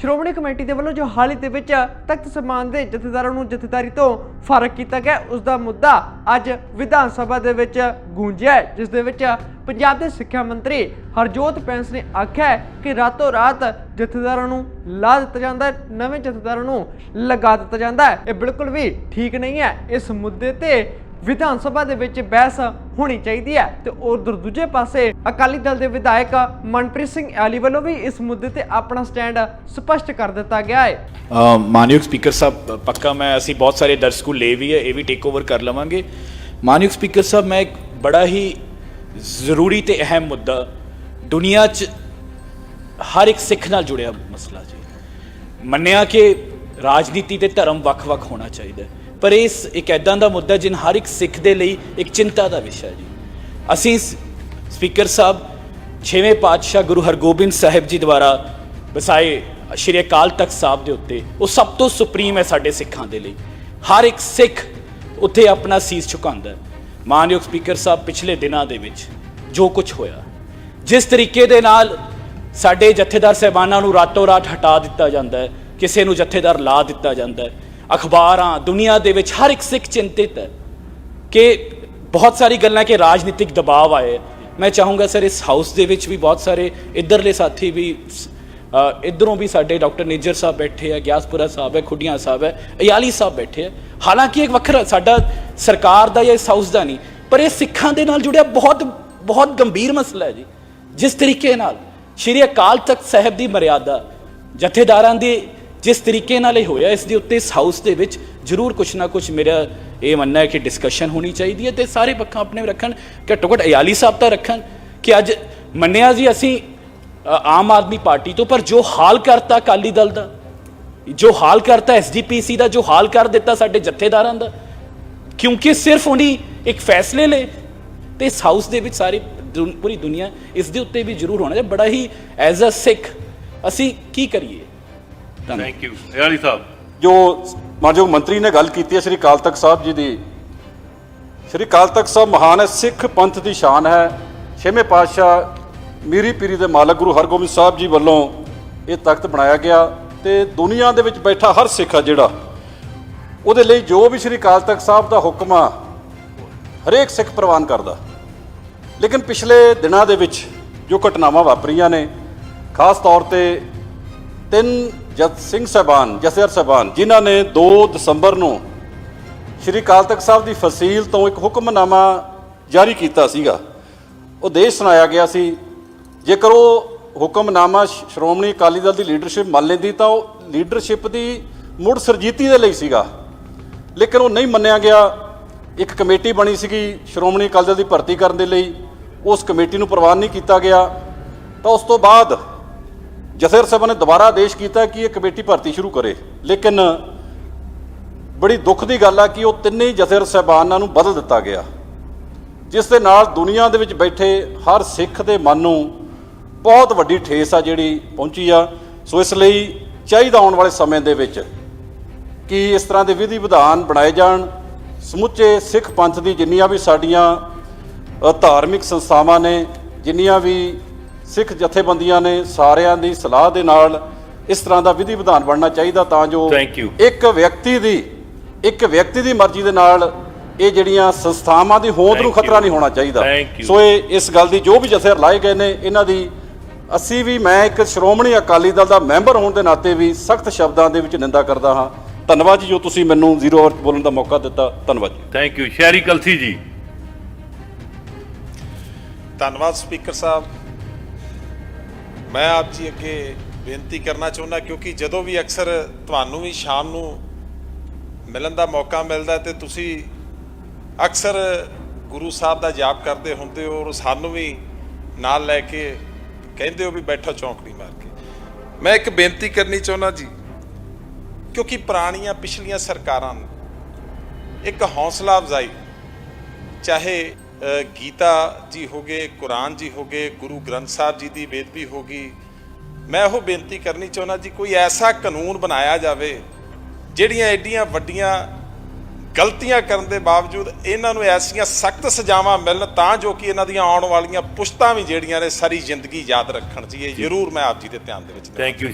Shiromani committee ਦੇ ਵੱਲੋਂ ਜੋ ਹਾਲ ਹੀ ਦੇ ਵਿੱਚ ਤਖਤ ਸਮਾਨ ਦੇ ਜਥੇਦਾਰਾਂ ਨੂੰ ਜਥੇਦਾਰੀ ਤੋਂ ਫ਼ਰਕ ਕੀਤਾ ਗਿਆ ਉਸ ਦਾ ਮੁੱਦਾ ਅੱਜ ਵਿਧਾਨ ਸਭਾ ਦੇ ਵਿੱਚ ਗੂੰਜਿਆ ਜਿਸ ਦੇ ਵਿੱਚ ਪੰਜਾਬ ਦੇ ਸਿੱਖਿਆ ਮੰਤਰੀ ਹਰਜੋਤ ਪੈਂਸ ਨੇ ਆਖਿਆ ਕਿ ਰਾਤੋਂ ਰਾਤ ਜਥੇਦਾਰਾਂ ਨੂੰ ਲਾ ਦਿੱਤਾ ਜਾਂਦਾ ਨਵੇਂ ਜਥੇਦਾਰਾਂ ਨੂੰ ਲਗਾ ਦਿੱਤਾ ਜਾਂਦਾ ਇਹ ਬਿਲਕੁਲ ਵੀ ਠੀਕ ਨਹੀਂ ਹੈ। ਇਸ ਮੁੱਦੇ ਤੇ ਵਿਧਾਨ ਸਭਾ ਦੇ ਵਿੱਚ ਬਹਿਸ ਹੋਣੀ ਚਾਹੀਦੀ ਹੈ। ਤੇ ਉਧਰ ਦੂਜੇ ਪਾਸੇ ਅਕਾਲੀ ਦਲ ਦੇ ਵਿਧਾਇਕ ਮਨਪ੍ਰੀਤ ਸਿੰਘ ਆਲੀ ਵੱਲੋਂ ਵੀ ਇਸ ਮੁੱਦੇ ਤੇ ਆਪਣਾ ਸਟੈਂਡ ਸਪਸ਼ਟ ਕਰ ਦਿੱਤਾ ਗਿਆ ਹੈ। ਮਾਨਯੋਗ ਸਪੀਕਰ ਸਾਹਿਬ ਪੱਕਾ ਮੈਂ, ਅਸੀਂ ਬਹੁਤ ਸਾਰੇ ਦਰਸ਼ਕੂ ਲੈ ਵੀ ਹੈ, ਇਹ ਵੀ ਟੇਕ ਓਵਰ ਕਰ ਲਵਾਂਗੇ। ਮਾਨਯੋਗ ਸਪੀਕਰ ਸਾਹਿਬ, ਮੈਂ ਇੱਕ ਬੜਾ ਹੀ ਜ਼ਰੂਰੀ ਤੇ ਅਹਿਮ ਮੁੱਦਾ ਦੁਨੀਆ 'ਚ ਹਰ ਇੱਕ ਸਿੱਖ ਨਾਲ ਜੁੜਿਆ ਮਸਲਾ ਜੀ। ਮੰਨਿਆ ਕਿ ਰਾਜਨੀਤੀ ਤੇ ਧਰਮ ਵੱਖ-ਵੱਖ ਹੋਣਾ ਚਾਹੀਦਾ ਹੈ। ਪਰ ਇਸ ਇੱਕ ਐਦਾਂ ਦਾ ਮੁੱਦਾ ਜਿਨ ਹਰ ਇੱਕ ਸਿੱਖ ਦੇ ਲਈ ਇੱਕ ਚਿੰਤਾ ਦਾ ਵਿਸ਼ਾ ਜੀ। ਅਸੀਂ ਸ- ਸਪੀਕਰ ਸਾਹਿਬ, ਛੇਵੇਂ ਪਾਤਸ਼ਾਹ ਗੁਰੂ ਹਰਗੋਬਿੰਦ ਸਾਹਿਬ ਜੀ ਦੁਆਰਾ ਵਸਾਏ ਸ਼੍ਰੀ ਅਕਾਲ ਤਖਤ ਸਾਹਿਬ ਦੇ ਉੱਤੇ, ਉਹ ਸਭ ਤੋਂ ਸੁਪਰੀਮ ਹੈ ਸਾਡੇ ਸਿੱਖਾਂ ਦੇ ਲਈ। ਹਰ ਇੱਕ ਸਿੱਖ ਉੱਥੇ ਆਪਣਾ ਸੀਸ ਝੁਕਾਉਂਦਾ ਹੈ। ਮਾਨਯੋਗ ਸਪੀਕਰ ਸਾਹਿਬ, ਪਿਛਲੇ ਦਿਨਾਂ ਦੇ ਵਿੱਚ ਜੋ ਕੁਝ ਹੋਇਆ, ਜਿਸ ਤਰੀਕੇ ਦੇ ਨਾਲ ਸਾਡੇ ਜਥੇਦਾਰ ਸਹਿਬਾਨਾਂ ਨੂੰ ਰਾਤੋਂ ਰਾਤ ਹਟਾ ਦਿੱਤਾ ਜਾਂਦਾ ਹੈ, ਕਿਸੇ ਨੂੰ ਜਥੇਦਾਰ ਲਾ ਦਿੱਤਾ ਜਾਂਦਾ ਹੈ ਅਖਬਾਰਾਂ ਦੁਨੀਆ ਦੇ ਵਿੱਚ ਹਰ ਇੱਕ ਸਿੱਖ ਚਿੰਤਿਤ ਹੈ ਕਿ ਬਹੁਤ ਸਾਰੀ ਗੱਲਾਂ ਕਿ ਰਾਜਨੀਤਿਕ ਦਬਾਅ ਆਏ। ਮੈਂ ਚਾਹੂੰਗਾ ਸਰ ਇਸ ਹਾਊਸ ਦੇ ਵਿੱਚ ਵੀ ਬਹੁਤ ਸਾਰੇ ਇੱਧਰਲੇ ਸਾਥੀ ਵੀ ਅ, ਇੱਧਰੋਂ ਵੀ ਸਾਡੇ ਡਾਕਟਰ ਨੇਜਰ ਸਾਹਿਬ ਬੈਠੇ ਆ ਗਿਆਸਪੁਰਾ ਸਾਹਿਬ ਹੈ ਖੁੱਡੀਆਂ ਸਾਹਿਬ ਹੈ ਅਯਾਲੀ ਸਾਹਿਬ ਬੈਠੇ ਆ। ਹਾਲਾਂਕਿ ਇੱਕ ਵੱਖਰਾ ਸਾਡਾ ਸਰਕਾਰ ਦਾ ਜਾਂ ਇਸ ਹਾਊਸ ਦਾ ਨਹੀਂ ਪਰ ਇਹ ਸਿੱਖਾਂ ਦੇ ਨਾਲ ਜੁੜਿਆ ਬਹੁਤ ਬਹੁਤ ਗੰਭੀਰ ਮਸਲਾ ਹੈ ਜੀ। ਜਿਸ ਤਰੀਕੇ ਨਾਲ ਸ਼੍ਰੀ ਅਕਾਲ ਤਖਤ ਸਾਹਿਬ ਦੀ ਮਰਿਆਦਾ ਜਥੇਦਾਰਾਂ ਦੀ ਜਿਸ ਤਰੀਕੇ ਨਾਲ ਇਹ ਹੋਇਆ, ਇਸ ਦੇ ਉੱਤੇ ਇਸ ਹਾਊਸ ਦੇ ਵਿੱਚ ਜ਼ਰੂਰ ਕੁਛ ਨਾ ਕੁਛ ਮੇਰਾ ਇਹ ਮੰਨਣਾ ਹੈ ਕਿ ਡਿਸਕਸ਼ਨ ਹੋਣੀ ਚਾਹੀਦੀ ਹੈ ਤੇ ਸਾਰੇ ਪੱਖਾਂ ਆਪਣੇ ਰੱਖਣ ਘੱਟੋ ਘੱਟ ਅਯਾਲੀ ਸਾਹਿਬ ਤਾਂ ਰੱਖਣ ਕਿ ਅੱਜ ਮੰਨਿਆ ਜੀ ਅਸੀਂ ਆਮ ਆਦਮੀ ਪਾਰਟੀ ਤੋਂ, ਪਰ ਜੋ ਹਾਲ ਕਰਤਾ ਅਕਾਲੀ ਦਲ ਦਾ, ਜੋ ਹਾਲ ਕਰਤਾ ਐਸਜੀਪੀਸੀ ਦਾ, ਜੋ ਹਾਲ ਕਰ ਦਿੱਤਾ ਸਾਡੇ ਜਥੇਦਾਰਾਂ ਦਾ, ਕਿਉਂਕਿ ਸਿਰਫ ਉਹਨੀ ਇੱਕ ਫੈਸਲੇ ਲਏ ਤੇ ਇਸ ਹਾਊਸ ਦੇ ਵਿੱਚ ਸਾਰੀ ਦੁਨ- ਪੂਰੀ ਦੁਨੀਆ ਇਸ ਦੇ ਉੱਤੇ ਵੀ ਜ਼ਰੂਰ ਹੋਣਾ ਚਾਹੀਦਾ। ਬੜਾ ਹੀ ਐਜ਼ ਅ ਸਿੱਖ, ਅਸੀਂ ਕੀ ਕਰੀਏ? ਧੰਨਵਾਦ ਥੈਂਕ ਯੂ ਯਾਲੀ ਸਾਹਿਬ। ਜੋ ਮਾਨਯੋਗ ਮੰਤਰੀ ਨੇ ਗੱਲ ਕੀਤੀ ਹੈ ਸ੍ਰੀ ਅਕਾਲ ਤਖਤ ਸਾਹਿਬ ਜੀ ਦੀ। ਸ੍ਰੀ ਅਕਾਲ ਤਖਤ ਸਾਹਿਬ ਮਹਾਨ ਹੈ ਸਿੱਖ ਪੰਥ ਦੀ ਸ਼ਾਨ ਹੈ। ਛੇਵੇਂ ਪਾਤਸ਼ਾਹ ਮੀਰੀ ਪੀਰੀ ਦੇ ਮਾਲਕ ਗੁਰੂ ਹਰਗੋਬਿੰਦ ਸਾਹਿਬ ਜੀ ਵੱਲੋਂ ਇਹ ਤਖਤ ਬਣਾਇਆ ਗਿਆ ਤੇ ਦੁਨੀਆ ਦੇ ਵਿੱਚ ਬੈਠਾ ਹਰ ਸਿੱਖ ਆ ਜਿਹੜਾ ਉਹਦੇ ਲਈ ਜੋ ਵੀ ਸ੍ਰੀ ਅਕਾਲ ਤਖਤ ਸਾਹਿਬ ਦਾ ਹੁਕਮ ਆ ਹਰੇਕ ਸਿੱਖ ਪ੍ਰਵਾਨ ਕਰਦਾ। ਲੇਕਿਨ ਪਿਛਲੇ ਦਿਨਾਂ ਦੇ ਵਿੱਚ ਜੋ ਘਟਨਾਵਾਂ ਵਾਪਰੀਆਂ ਨੇ ਖਾਸ ਤੌਰ ਤੇ ਤਿੰਨ ਜਤ ਸਿੰਘ ਸਾਹਿਬਾਨ ਜਥੇਦਾਰ ਸਾਹਿਬਾਨ, ਜਿਨ੍ਹਾਂ ਨੇ 2 ਦਸੰਬਰ ਨੂੰ ਸ਼੍ਰੀ ਅਕਾਲ ਤਖਤ ਸਾਹਿਬ ਦੀ ਫਸੀਲ ਤੋਂ ਇੱਕ ਹੁਕਮਨਾਮਾ ਜਾਰੀ ਕੀਤਾ ਸੀਗਾ, ਉਹ ਦੇਸ਼ ਸੁਣਾਇਆ ਗਿਆ ਸੀ। ਜੇਕਰ ਉਹ ਹੁਕਮਨਾਮਾ ਸ਼੍ਰੋਮਣੀ ਅਕਾਲੀ ਦਲ ਦੀ ਲੀਡਰਸ਼ਿਪ ਮੰਨ ਲੈਂਦੀ ਤਾਂ ਉਹ ਲੀਡਰਸ਼ਿਪ ਦੀ ਮੁੜ ਸਰਜੀਤੀ ਦੇ ਲਈ ਸੀਗਾ। ਲੇਕਿਨ ਉਹ ਨਹੀਂ ਮੰਨਿਆ ਗਿਆ। ਇੱਕ ਕਮੇਟੀ ਬਣੀ ਸੀਗੀ ਸ਼੍ਰੋਮਣੀ ਅਕਾਲੀ ਦਲ ਦੀ ਭਰਤੀ ਕਰਨ ਦੇ ਲਈ। ਉਸ ਕਮੇਟੀ ਨੂੰ ਪ੍ਰਵਾਨ ਨਹੀਂ ਕੀਤਾ ਗਿਆ। ਤਾਂ ਉਸ ਤੋਂ ਬਾਅਦ ਜਥੇਰ ਸਾਹਿਬਾਂ ਨੇ ਦੁਬਾਰਾ ਆਦੇਸ਼ ਕੀਤਾ ਕਿ ਇਹ ਕਮੇਟੀ ਭਰਤੀ ਸ਼ੁਰੂ ਕਰੇ। ਲੇਕਿਨ ਬੜੀ ਦੁੱਖ ਦੀ ਗੱਲ ਆ ਕਿ ਉਹ ਤਿੰਨੇ ਹੀ ਜਥੇਦਾਰ ਸਾਹਿਬਾਨਾਂ ਨੂੰ ਬਦਲ ਦਿੱਤਾ ਗਿਆ। ਜਿਸ ਦੇ ਨਾਲ ਦੁਨੀਆ ਦੇ ਵਿੱਚ ਬੈਠੇ ਹਰ ਸਿੱਖ ਦੇ ਮਨ ਨੂੰ ਬਹੁਤ ਵੱਡੀ ਠੇਸ ਆ ਜਿਹੜੀ ਪਹੁੰਚੀ ਆ। ਸੋ ਇਸ ਲਈ ਚਾਹੀਦਾ ਆਉਣ ਵਾਲੇ ਸਮੇਂ ਦੇ ਵਿੱਚ ਕਿ ਇਸ ਤਰ੍ਹਾਂ ਦੇ ਵਿਧੀ ਵਿਧਾਨ ਬਣਾਏ ਜਾਣ। ਸਮੁੱਚੇ ਸਿੱਖ ਪੰਥ ਦੀ ਜਿੰਨੀਆਂ ਵੀ ਸਾਡੀਆਂ ਧਾਰਮਿਕ ਸੰਸਥਾਵਾਂ ਨੇ, ਜਿੰਨੀਆਂ ਵੀ ਸਿੱਖ ਜਥੇਬੰਦੀਆਂ ਨੇ ਸਾਰਿਆਂ ਦੀ ਸਲਾਹ ਦੇ ਨਾਲ ਇਸ ਤਰ੍ਹਾਂ ਦਾ ਵਿਧੀ ਵਿਧਾਨ ਬਣਨਾ ਚਾਹੀਦਾ ਤਾਂ ਜੋ. ਇੱਕ ਵਿਅਕਤੀ ਦੀ ਇੱਕ ਵਿਅਕਤੀ ਦੀ ਮਰਜ਼ੀ ਦੇ ਨਾਲ ਇਹ ਜਿਹੜੀਆਂ ਸੰਸਥਾਵਾਂ ਦੀ ਹੋਂਦ ਨੂੰ. ਖਤਰਾ ਨਹੀਂ ਹੋਣਾ ਚਾਹੀਦਾ. ਸੋ ਇਹ ਇਸ ਗੱਲ ਦੀ ਜੋ ਵੀ ਜਥੇਦਾਰ ਲਾਏ ਗਏ ਨੇ ਇਹਨਾਂ ਦੀ ਅਸੀਂ ਵੀ ਮੈਂ ਇੱਕ ਸ਼੍ਰੋਮਣੀ ਅਕਾਲੀ ਦਲ ਦਾ ਮੈਂਬਰ ਹੋਣ ਦੇ ਨਾਤੇ ਵੀ ਸਖਤ ਸ਼ਬਦਾਂ ਦੇ ਵਿੱਚ ਨਿੰਦਾ ਕਰਦਾ ਹਾਂ। ਧੰਨਵਾਦ ਜੀ ਜੋ ਤੁਸੀਂ ਮੈਨੂੰ ਜ਼ੀਰੋ ਆਵਰ ਬੋਲਣ ਦਾ ਮੌਕਾ ਦਿੱਤਾ। ਧੰਨਵਾਦ ਜੀ। ਥੈਂਕ ਯੂ ਸ਼ਹਿਰੀ ਕਲਸੀ ਜੀ। ਧੰਨਵਾਦ ਸਪੀਕਰ ਸਾਹਿਬ। ਮੈਂ ਆਪ ਜੀ ਅੱਗੇ ਬੇਨਤੀ ਕਰਨਾ ਚਾਹੁੰਦਾ, ਕਿਉਂਕਿ ਜਦੋਂ ਵੀ ਅਕਸਰ ਤੁਹਾਨੂੰ ਵੀ ਸ਼ਾਮ ਨੂੰ ਮਿਲਣ ਦਾ ਮੌਕਾ ਮਿਲਦਾ ਤੇ ਤੁਸੀਂ ਅਕਸਰ ਗੁਰੂ ਸਾਹਿਬ ਦਾ ਜਾਪ ਕਰਦੇ ਹੁੰਦੇ ਹੋ ਔਰ ਸਾਨੂੰ ਵੀ ਨਾਲ ਲੈ ਕੇ ਕਹਿੰਦੇ ਹੋ ਵੀ ਬੈਠੋ ਚੌਂਕੜੀ ਮਾਰ ਕੇ। ਮੈਂ ਇੱਕ ਬੇਨਤੀ ਕਰਨੀ ਚਾਹੁੰਦਾ ਜੀ, ਕਿਉਂਕਿ ਪੁਰਾਣੀਆਂ ਪਿਛਲੀਆਂ ਸਰਕਾਰਾਂ ਨੇ ਇੱਕ ਹੌਸਲਾ ਅਫਜ਼ਾਈ, ਚਾਹੇ ਗੀਤਾ ਜੀ ਹੋਗੇ ਕੁਰਾਨ ਜੀ ਹੋਗੇ ਗੁਰੂ ਗ੍ਰੰਥ ਸਾਹਿਬ ਜੀ ਦੀ ਬੇਦਬੀ ਹੋਗੀ ਮੈਂ ਉਹ ਬੇਨਤੀ ਕਰਨੀ ਚਾਹੁੰਦਾ ਜੀ ਕੋਈ ਐਸਾ ਕਾਨੂੰਨ ਬਣਾਇਆ ਜਾਵੇ ਜਿਹੜੀਆਂ ਐਡੀਆਂ ਵੱਡੀਆਂ ਗਲਤੀਆਂ ਕਰਨ ਦੇ ਬਾਵਜੂਦ ਇਹਨਾਂ ਨੂੰ ਐਸੀਆਂ ਸਖਤ ਸਜ਼ਾਵਾਂ ਮਿਲਣ ਤਾਂ ਜੋ ਕਿ ਇਹਨਾਂ ਦੀਆਂ ਆਉਣ ਵਾਲੀਆਂ ਪੁਸ਼ਤਾਂ ਵੀ ਜਿਹੜੀਆਂ ਨੇ ਸਾਰੀ ਜ਼ਿੰਦਗੀ ਯਾਦ ਰੱਖਣ। ਜੀ ਇਹ ਜ਼ਰੂਰ ਮੈਂ ਆਪ ਜੀ ਦੇ ਧਿਆਨ ਦੇ ਵਿੱਚ। Thank you